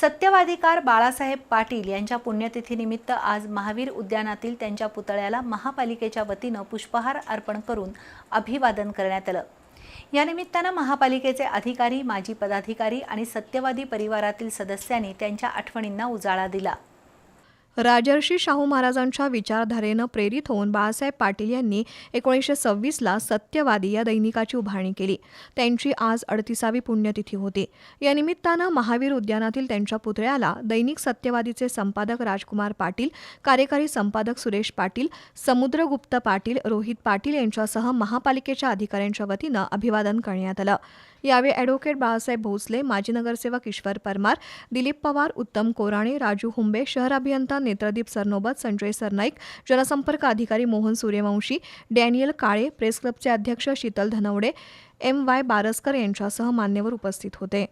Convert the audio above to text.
सत्यवादीकार बाळासाहेब पाटील यांच्या पुण्यतिथीनिमित्त आज महावीर उद्यानातील त्यांच्या पुतळ्याला महापालिकेच्या वतीनं पुष्पहार अर्पण करून अभिवादन करण्यात आलं. या निमित्तानं महापालिकेचे अधिकारी माजी पदाधिकारी आणि सत्यवादी परिवारातील सदस्यांनी त्यांच्या आठवणींना उजाळा दिला. राजर्षी शाहू महाराजांच्या विचारधारेनं प्रेरित होऊन बाळासाहेब पाटील यांनी एकोणीसशे सव्वीसला सत्यवादी या दैनिकाची उभारणी केली. त्यांची आज अडतिसावी पुण्यतिथी होती. या निमित्तानं महावीर उद्यानातील त्यांच्या पुतळ्याला दैनिक सत्यवादीचे संपादक राजकुमार पाटील कार्यकारी संपादक सुरेश पाटील समुद्रगुप्त पाटील रोहित पाटील यांच्यासह महापालिकेच्या अधिकाऱ्यांच्या वतीनं अभिवादन करण्यात आलं. यावेळी ॲडव्होकेट बाळासाहेब भोसले माजी नगरसेवक ईश्वर परमार दिलीप पवार उत्तम कोराणे राजू हुंबे शहर अभियंता नेत्रदीप सरनोबत संजय सरनाईक जनसंपर्क अधिकारी मोहन सूर्यवंशी डॅनियल काळे प्रेस क्लबचे अध्यक्ष शीतल धनवडे एम वाय बारसकर यांच्यासह मान्यवर उपस्थित होते.